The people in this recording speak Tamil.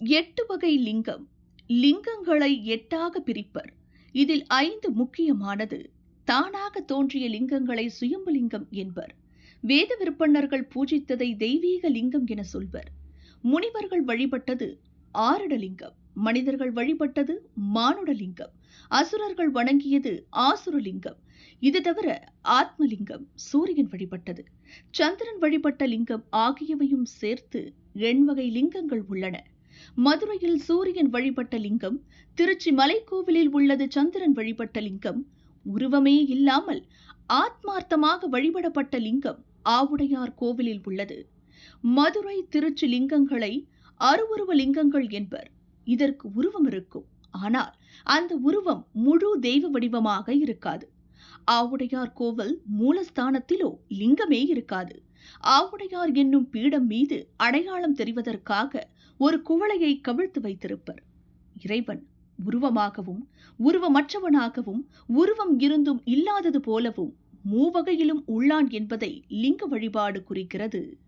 எட்டு வகை லிங்கம். லிங்கங்களை எட்டாக பிரிப்பர். இதில் ஐந்து முக்கியமானது. தானாக தோன்றிய லிங்கங்களை சுயம்பு லிங்கம் என்பர். வேத விற்பன்னர்கள் பூஜித்ததை தெய்வீக லிங்கம் என சொல்வர். முனிவர்கள் வழிபட்டது ஆருடலிங்கம் மனிதர்கள் வழிபட்டது மானுடலிங்கம் அசுரர்கள் வணங்கியது ஆசுரலிங்கம் இது தவிர ஆத்மலிங்கம் சூரியன் வழிபட்டது. சந்திரன் வழிபட்ட லிங்கம் ஆகியவையும் சேர்த்து எண்வகை லிங்கங்கள் உள்ளன. மதுரையில் சூரியன் வழிபட்ட லிங்கம் திருச்சி மலைக்கோவிலில் உள்ளது சந்திரன் வழிபட்ட லிங்கம். உருவமே இல்லாமல் ஆத்மார்த்தமாக வழிபடப்பட்ட லிங்கம் ஆவுடையார் கோவிலில் உள்ளது. மதுரை திருச்சி லிங்கங்களை அருவுருவ லிங்கங்கள் என்பர். இதற்கு உருவம் இருக்கும். ஆனால் அந்த உருவம் முழு தெய்வ வடிவமாக இருக்காது. ஆவுடையார் கோவில் மூலஸ்தானத்திலோ லிங்கமே இருக்காது. ஆவுடையார் என்னும் பீடம் மீது அடையாளம் தெரிவதற்காக ஒரு குவளையை கவிழ்த்து வைத்திருப்பர். இறைவன் உருவமாகவும் உருவமற்றவனாகவும் உருவம் இருந்தும் இல்லாதது போலவும் மூவகையிலும் உள்ளான் என்பதை லிங்க வழிபாடு குறிக்கிறது.